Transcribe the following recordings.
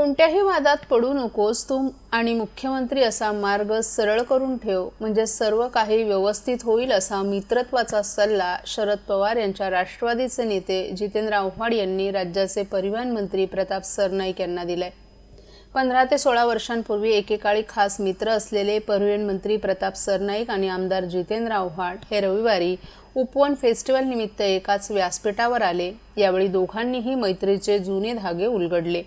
कोणत्याही वादात पडू नकोस तू आणि मुख्यमंत्री असा मार्ग सरळ करून ठेव. म्हणजे सर्व काही व्यवस्थित होईल असा मित्रत्वाचा सल्ला शरद पवार यांच्या राष्ट्रवादीचे नेते जितेंद्र आव्हाड यांनी राज्याचे परिवहन मंत्री प्रताप सरनाईक यांना दिलाय. पंधरा ते सोळा वर्षांपूर्वी एकेकाळी खास मित्र असलेले परिवहन मंत्री प्रताप सरनाईक आणि आमदार जितेंद्र आव्हाड हे रविवारी उपवन फेस्टिवल निमित्त एकाच व्यासपीठावर आले. यावेळी दोघांनीही मैत्रीचे जुने धागे उलगडले.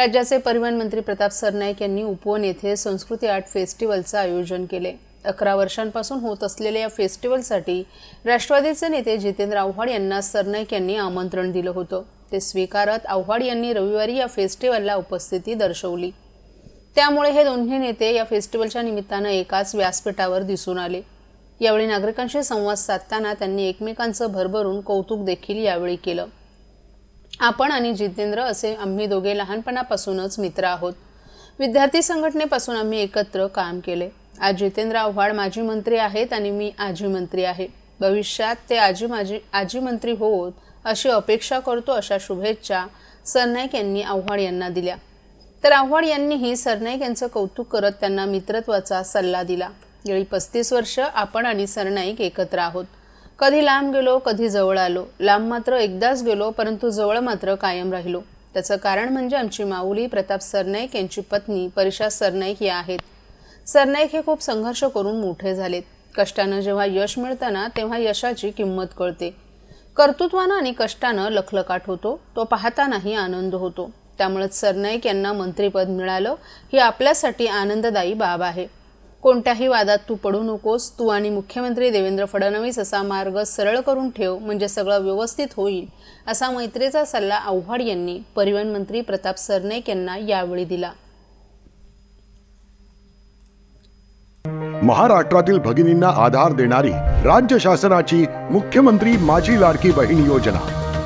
राज्याचे परिवहन मंत्री प्रताप सरनाईक यांनी उपवन येथे संस्कृती आर्ट फेस्टिवलचं आयोजन केले. अकरा वर्षांपासून होत असलेल्या या फेस्टिवलसाठी राष्ट्रवादीचे नेते जितेंद्र आव्हाड यांना सरनाईक यांनी आमंत्रण दिलं होतं. ते स्वीकारत आव्हाड यांनी रविवारी या फेस्टिवलला उपस्थिती दर्शवली. त्यामुळे हे दोन्ही नेते या फेस्टिवलच्या निमित्तानं एकाच व्यासपीठावर दिसून आले. यावेळी नागरिकांशी संवाद साधताना त्यांनी एकमेकांचं भरभरून कौतुक देखील यावेळी केलं. आपण आणि जितेंद्र असे आम्ही दोघे लहानपणापासूनच मित्र आहोत. विद्यार्थी संघटनेपासून आम्ही एकत्र काम केले. आज जितेंद्र आव्हाड माजी मंत्री आहेत आणि मी आजी मंत्री आहे. भविष्यात ते आजी माजी आजी मंत्री होत अशी अपेक्षा करतो अशा शुभेच्छा सरनाईक यांनी आव्हाड यांना दिल्या. तर आव्हाड यांनीही सरनाईक यांचं कौतुक करत त्यांना मित्रत्वाचा सल्ला दिला. गेली पस्तीस वर्ष आपण आणि सरनाईक एकत्र आहोत. कधी लांब गेलो कधी जवळ आलो. लांब मात्र एकदाच गेलो परंतु जवळ मात्र कायम राहिलो. त्याचं कारण म्हणजे आमची माऊली प्रताप सरनाईक यांची पत्नी परिषा सरनाईक या आहेत. सरनाईक हे खूप संघर्ष करून मोठे झालेत. कष्टानं जेव्हा यश मिळताना तेव्हा यशाची किंमत कळते. कर्तृत्वानं आणि कष्टानं लखलकाट होतो तो पाहतानाही आनंद होतो. त्यामुळेच सरनाईक यांना मंत्रीपद मिळालं ही आपल्यासाठी आनंददायी बाब आहे. कोणत्याही वादात तू पडू नकोस. तू आणि मुख्यमंत्री देवेंद्र फडणवीस असा मार्ग सरळ करून ठेव म्हणजे सगळं व्यवस्थित होईल असा मैत्रीचा सल्ला आव्हाड यांनी परिवहन मंत्री प्रताप सरनाईक यांना यावेळी दिला. महाराष्ट्रातील भगिनींना आधार देणारी राज्य शासनाची मुख्यमंत्री माझी लाडकी बहीण योजना.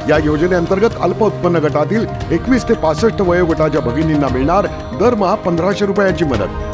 या योजनेअंतर्गत अल्प उत्पन्न गटातील एकवीस ते पासष्ट वयोगटाच्या भगिनींना मिळणार दरमहा पंधराशे रुपयाची मदत.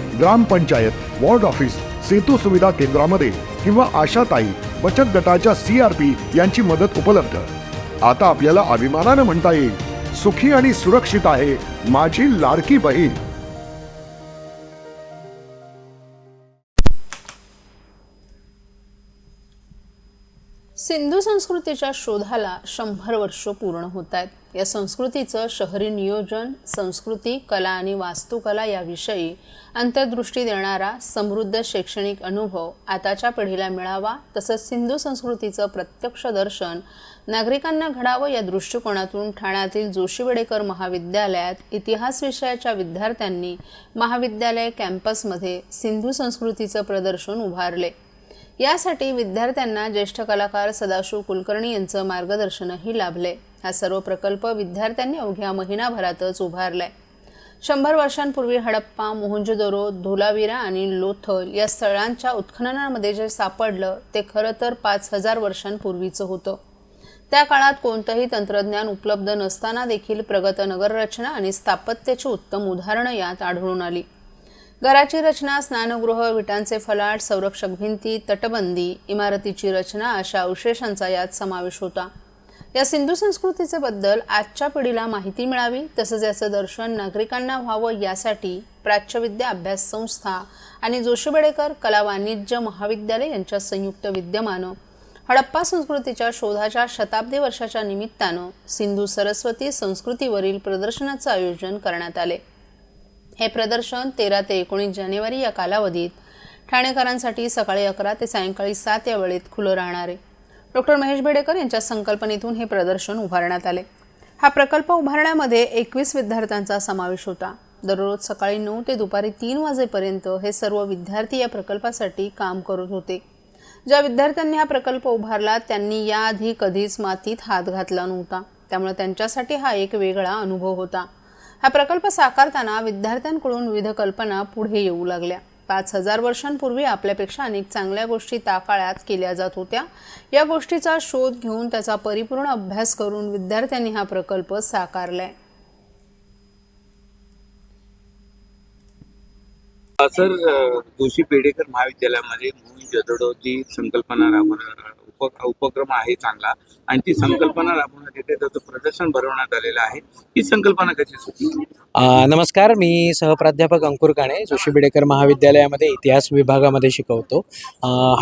ग्रामपंचायत वॉर्ड ऑफिस सेतू सुविधा केंद्रामध्ये किंवा आशाताई बचत गटाच्या सी आर पी यांची मदत उपलब्ध. आता आपल्याला अभिमानानं म्हणता येईल सुखी आणि सुरक्षित आहे माझी लाडकी बहीण. सिंधू संस्कृतीच्या शोधाला शंभर वर्ष पूर्ण होत आहेत. या संस्कृतीचं शहरी नियोजन संस्कृती कला आणि वास्तुकला याविषयी अंतर्दृष्टी देणारा समृद्ध शैक्षणिक अनुभव आताच्या पिढीला मिळावा तसंच सिंधू संस्कृतीचं प्रत्यक्ष दर्शन नागरिकांना घडावं या दृष्टिकोनातून ठाण्यातील जोशीवडेकर महाविद्यालयात इतिहास विषयाच्या विद्यार्थ्यांनी महाविद्यालय कॅम्पसमध्ये सिंधू संस्कृतीचं प्रदर्शन उभारले. यासाठी विद्यार्थ्यांना ज्येष्ठ कलाकार सदाशिव कुलकर्णी यांचं मार्गदर्शनही लाभले हा सर्व प्रकल्प विद्यार्थ्यांनी अवघ्या महिनाभरातच उभारलाय. शंभर वर्षांपूर्वी हडप्पा मोहंजोदरो धोलावीरा आणि लोथल या स्थळांच्या उत्खननामध्ये जे सापडलं ते खरं तर पाच हजार वर्षांपूर्वीचं होतं. त्या काळात कोणतंही तंत्रज्ञान उपलब्ध नसताना देखील प्रगत नगररचना आणि स्थापत्याची उत्तम उदाहरणं यात आढळून आली. घराची रचना स्नानगृह विटांचे फलाट संरक्षक भिंती तटबंदी इमारतीची रचना अशा अवशेषांचा यात समावेश होता. या सिंधू संस्कृतीचे बद्दल आजच्या पिढीला माहिती मिळावी तसंच याचं दर्शन नागरिकांना व्हावं यासाठी प्राच्यविद्या अभ्यास संस्था आणि जोशीबेडेकर कला वाणिज्य महाविद्यालय यांच्या संयुक्त विद्यमानं हडप्पा संस्कृतीच्या शोधाच्या शताब्दी वर्षाच्या निमित्तानं सिंधू सरस्वती संस्कृतीवरील प्रदर्शनाचं आयोजन करण्यात आले. हे प्रदर्शन तेरा ते एकोणीस जानेवारी या कालावधीत ठाणेकरांसाठी सकाळी अकरा ते सायंकाळी सात या वेळेत खुलं राहणार आहे. डॉक्टर महेश बेडेकर यांच्या संकल्पनेतून हे प्रदर्शन उभारण्यात आले. हा प्रकल्प उभारण्यामध्ये एकवीस विद्यार्थ्यांचा समावेश होता. दररोज सकाळी नऊ ते दुपारी तीन वाजेपर्यंत हे सर्व विद्यार्थी या प्रकल्पासाठी काम करत होते. ज्या विद्यार्थ्यांनी हा प्रकल्प उभारला त्यांनी याआधी कधीच मातीत हात घातला नव्हता. त्यामुळे त्यांच्यासाठी हा एक वेगळा अनुभव होता. हा प्रकल्प साकारताना विद्यार्थ्यांकडून विविध कल्पना पुढे येऊ लागल्या. पाच हजार वर्षांपूर्वी आपल्यापेक्षा अनेक चांगल्या गोष्टी त्या काळात केल्या जात होत्या. या गोष्टीचा शोध घेऊन त्याचा परिपूर्ण अभ्यास करून विद्यार्थ्यांनी हा प्रकल्प साकारलाय. सर जोशी पेडेकर महाविद्यालयामध्ये मोहित जदडोची संकल्पना राबवणार उप उपक्रम आहे चांगला. आणि ती संकल्पना राबवण्यात येते. त्याचं प्रदर्शन भरवण्यात आलेलं आहे. ही संकल्पना कशी सुचली नमस्कार. मी सहप्राध्यापक अंकुर काणे जोशी बिडेकर महाविद्यालयामध्ये इतिहास विभागामध्ये शिकवतो.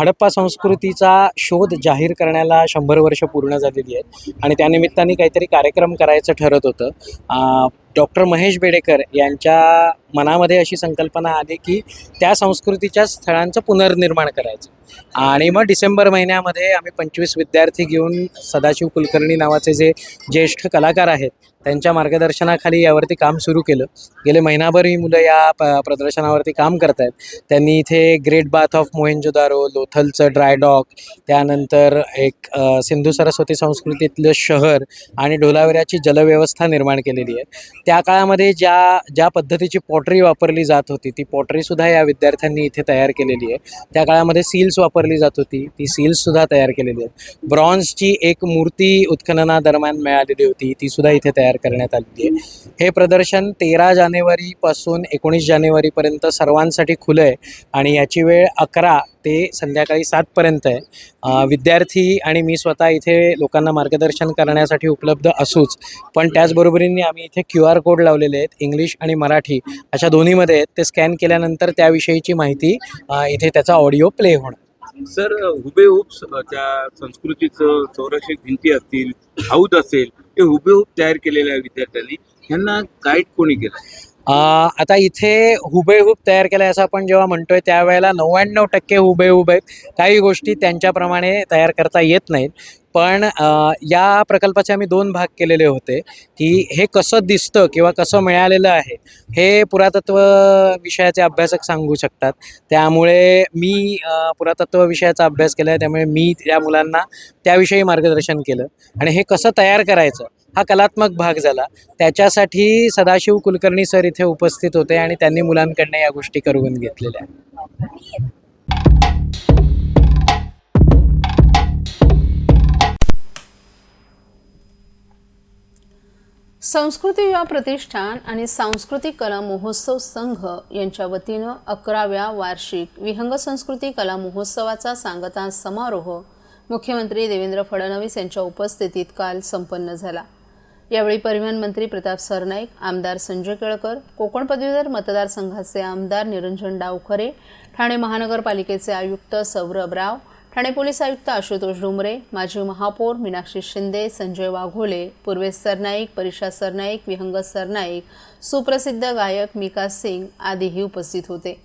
हडप्पा संस्कृतीचा शोध जाहीर करण्याला शंभर वर्ष पूर्ण झालेली आहेत. आणि त्यानिमित्ताने काहीतरी कार्यक्रम करायचं ठरत होतं. डॉक्टर महेश बेडेकर यांच्या मनामध्ये अशी संकल्पना आली की त्या संस्कृतीच्या स्थळांचं पुनर्निर्माण करायचं. आणि मग डिसेंबर महिन्यामध्ये आम्ही पंचवीस विद्यार्थी घेऊन सदाशिव कुलकर्णी नावाचे जे ज्येष्ठ कलाकार आहेत त्यांच्या मार्गदर्शनाखाली यावरती काम सुरू केलं. गेले महिनाभर ही मुलं या प प्रदर्शनावरती काम करत आहेत त्यांनी इथे ग्रेट बाथ ऑफ मोहेंजोदारो लोथलचं ड्रायडॉक त्यानंतर एक सिंधू सरस्वती संस्कृतीतलं शहर आणि ढोलावऱ्याची जलव्यवस्था निर्माण केलेली आहे. त्या काळामध्ये ज्या ज्या पद्धतीची पॉटरी वापरली जात होती. ती पॉटरीसुद्धा या विद्यार्थ्यांनी इथे तयार केलेली आहे. त्या काळामध्ये सील्स वापरली जात होती. ती सील्ससुद्धा तयार केलेली आहेत. ब्रॉन्झची एक मूर्ती उत्खननादरम्यान मिळालेली होती. तीसुद्धा इथे तयार करण्यात आलेली आहे. हे प्रदर्शन तेरा जानेवारीपासून एकोणीस जानेवारीपर्यंत सर्वांसाठी खुलं आहे. आणि याची वेळ अकरा ते संध्याकाळी सातपर्यंत आहे. विद्यार्थी आणि मी स्वतः इथे लोकांना मार्गदर्शन करण्यासाठी उपलब्ध असूच पण त्याचबरोबरीने आम्ही इथे क्यू आर कोड लावलेले आहेत इंग्लिश आणि मराठी अशा दोन्हीमध्ये आहेत. ते स्कॅन केल्यानंतर त्याविषयीची माहिती इथे त्याचा ऑडिओ प्ले होणार. सर हुबेहूब त्या संस्कृतीचं चौरक्षक भिंती असतील हौद असेल हे हुबेहूब तयार केलेल्या विद्यार्थ्यांनी यांना गाईड कोणी केलं? आता इथे हुबेहूब तयार केलं आहे असं आपण जेव्हा म्हणतोय त्यावेळेला नव्याण्णव टक्के हुबेहूब आहेत. काही गोष्टी त्यांच्याप्रमाणे तयार करता येत नाहीत. पण या प्रकल्पाचे आम्ही दोन भाग केलेले होते की हे कसं दिसतं किंवा कसं मिळालेलं आहे हे पुरातत्व विषयाचे अभ्यासक सांगू शकतात. त्यामुळे मी पुरातत्व विषयाचा अभ्यास केला आहे त्यामुळे मी त्या मुलांना त्याविषयी मार्गदर्शन केलं. आणि हे कसं तयार करायचं हा कलात्मक भाग झाला. त्याच्यासाठी सदाशिव कुलकर्णी सर इथे उपस्थित होते आणि त्यांनी मुलांकडनं या गोष्टी करून घेतलेल्या. संस्कृती युवा प्रतिष्ठान आणि सांस्कृतिक कला महोत्सव संघ यांच्या वतीनं अकराव्या वार्षिक विहंग संस्कृती कला महोत्सवाचा सांगता समारोह मुख्यमंत्री देवेंद्र फडणवीस यांच्या उपस्थितीत काल संपन्न झाला. यावेळी परिवहन मंत्री प्रताप सरनाईक आमदार संजय केळकर कोकण पदवीधर मतदारसंघाचे आमदार निरंजन डावखरे ठाणे महानगरपालिकेचे आयुक्त सौरभ राव ठाणे पोलीस आयुक्त आशुतोष डुमरे माजी महापौर मीनाक्षी शिंदे संजय वाघोले पूर्वेश सरनाईक परिषा सरनाईक विहंग सरनाईक सुप्रसिद्ध गायक मिका सिंग आदीही उपस्थित होते.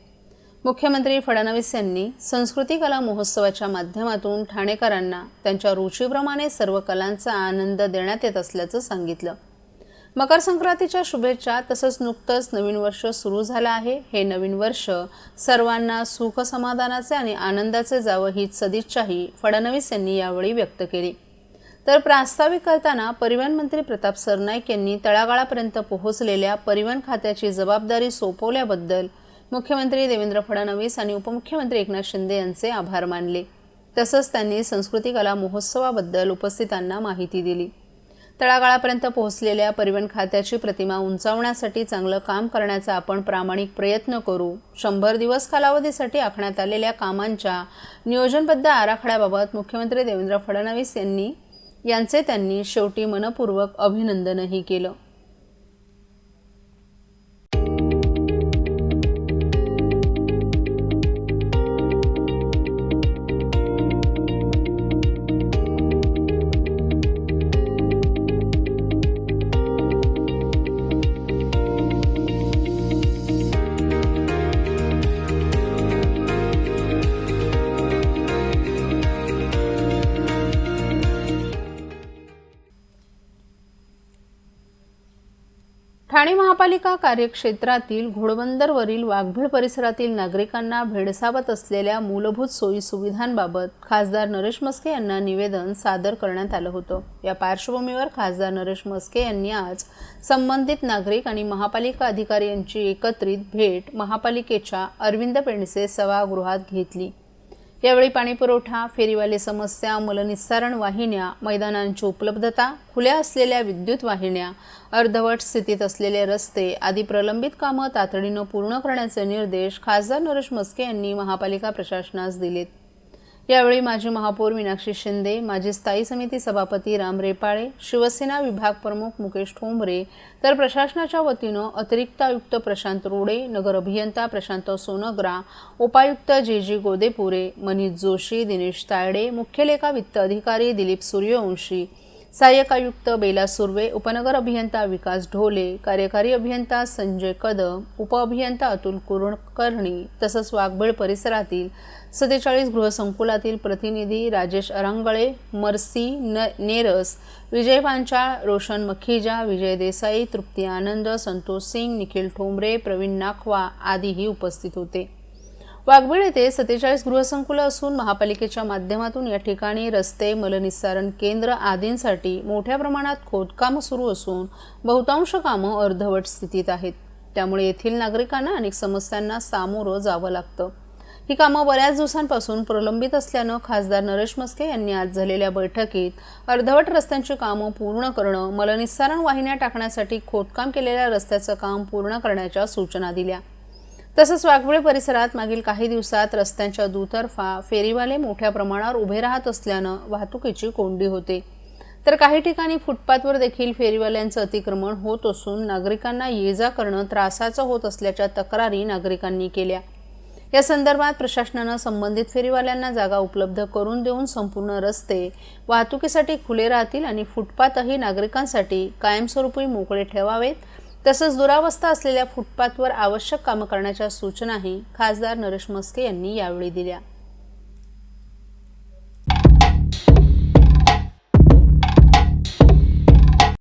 मुख्यमंत्री फडणवीस यांनी संस्कृती कला महोत्सवाच्या माध्यमातून ठाणेकरांना त्यांच्या रुचीप्रमाणे सर्व कलांचा आनंद देण्यात येत असल्याचं सांगितलं. मकर संक्रांतीच्या शुभेच्छा तसंच नुकतंच नवीन वर्ष सुरू झालं आहे. हे नवीन वर्ष सर्वांना सुख समाधानाचे आणि आनंदाचे जावं ही सदिच्छाही फडणवीस यांनी यावेळी व्यक्त केली. तर प्रास्ताविक करताना परिवहन मंत्री प्रताप सरनाईक यांनी तळागाळापर्यंत पोहोचलेल्या परिवहन खात्याची जबाबदारी सोपवल्याबद्दल मुख्यमंत्री देवेंद्र फडणवीस आणि उपमुख्यमंत्री एकनाथ शिंदे यांचे आभार मानले. तसंच त्यांनी संस्कृती कला महोत्सवाबद्दल उपस्थितांना माहिती दिली. तळागाळापर्यंत पोहोचलेल्या परिवहन खात्याची प्रतिमा उंचावण्यासाठी चांगलं काम करण्याचा आपण प्रामाणिक प्रयत्न करू. शंभर दिवस कालावधीसाठी आखण्यात आलेल्या कामांच्या नियोजनबद्ध आराखड्याबाबत मुख्यमंत्री देवेंद्र फडणवीस यांनी यांचे त्यांनी शेवटी मनपूर्वक अभिनंदनही केलं. ठाणे महापालिका कार्यक्षेत्रातील घोडबंदरवरील वाघभीड परिसरातील नागरिकांना भेडसावत असलेल्या मूलभूत सोयी सुविधांबाबत खासदार नरेश मस्के यांना निवेदन सादर करण्यात आलं होतं. या पार्श्वभूमीवर खासदार नरेश मस्के यांनी आज संबंधित नागरिक आणि महापालिका अधिकारी यांची एकत्रित भेट महापालिकेच्या अरविंद पेंडसे सभागृहात घेतली. यावेळी पाणीपुरवठा फेरीवाले समस्या मलनिस्सारण वाहिन्या मैदानांची उपलब्धता खुल्या असलेल्या विद्युत वाहिन्या अर्धवट स्थितीत असलेले रस्ते आदी प्रलंबित कामं तातडीनं पूर्ण करण्याचे निर्देश खासदार नरेश मस्के यांनी महापालिका प्रशासनास दिलेत. यावेळी माजी महापौर मीनाक्षी शिंदे माजी स्थायी समिती सभापती राम रेपाळे शिवसेना विभाग प्रमुख मुकेश ठोंबरे तर प्रशासनाच्या वतीनं अतिरिक्त आयुक्त प्रशांत रोडे नगर अभियंता प्रशांत सोनग्रा उपायुक्त जे जी गोदेपुरे मनीष जोशी दिनेश तायडे मुख्य लेखा वित्त अधिकारी दिलीप सूर्यवंशी सहाय्यक आयुक्त बेला सुर्वे उपनगर अभियंता विकास ढोले कार्यकारी अभियंता संजय कदम उपअभियंता अतुल कुरुणकर्णी तसंच वाघबीळ परिसरातील सत्तेचाळीस गृहसंकुलातील प्रतिनिधी राजेश अरांगळे मर्सी न नेरस विजय पांचाळ रोशन मखीजा विजय देसाई तृप्ती आनंद संतोष सिंग निखिल ठोंबरे प्रवीण नाखवा आदीही उपस्थित होते. वाघबीळ येथे सत्तेचाळीस गृहसंकुलं असून महापालिकेच्या माध्यमातून या ठिकाणी रस्ते मलनिस्सारण केंद्र आदींसाठी मोठ्या प्रमाणात खोदकामं सुरू असून बहुतांश कामं अर्धवट स्थितीत आहेत. त्यामुळे येथील नागरिकांना अनेक समस्यांना सामोरं जावं लागतं. ही कामं बऱ्याच दिवसांपासून प्रलंबित असल्यानं खासदार नरेश मस्के यांनी आज झालेल्या बैठकीत अर्धवट रस्त्यांची कामं पूर्ण करणं मलनिस्सारण वाहिन्या टाकण्यासाठी खोदकाम केलेल्या रस्त्याचं काम पूर्ण करण्याच्या सूचना दिल्या. तसंच वाघबीळ परिसरात मागील काही दिवसात रस्त्यांच्या दुतर्फा फेरीवाले मोठ्या प्रमाणावर उभे राहत असल्यानं वाहतुकीची कोंडी होते. तर काही ठिकाणी फुटपाथवर देखील फेरीवाल्यांचं अतिक्रमण होत असून नागरिकांना ये जा करणं त्रासाचं होत असल्याच्या तक्रारी नागरिकांनी केल्या. या संदर्भात प्रशासनानं संबंधित फेरीवाल्यांना जागा उपलब्ध करून देऊन संपूर्ण रस्ते वाहतुकीसाठी खुले राहतील आणि फुटपाथही नागरिकांसाठी कायमस्वरूपी मोकळे ठेवावेत तसंच दुरावस्था असलेल्या फुटपाथवर आवश्यक कामं करण्याच्या सूचनाही खासदार नरेश मस्के यांनी यावेळी दिल्या.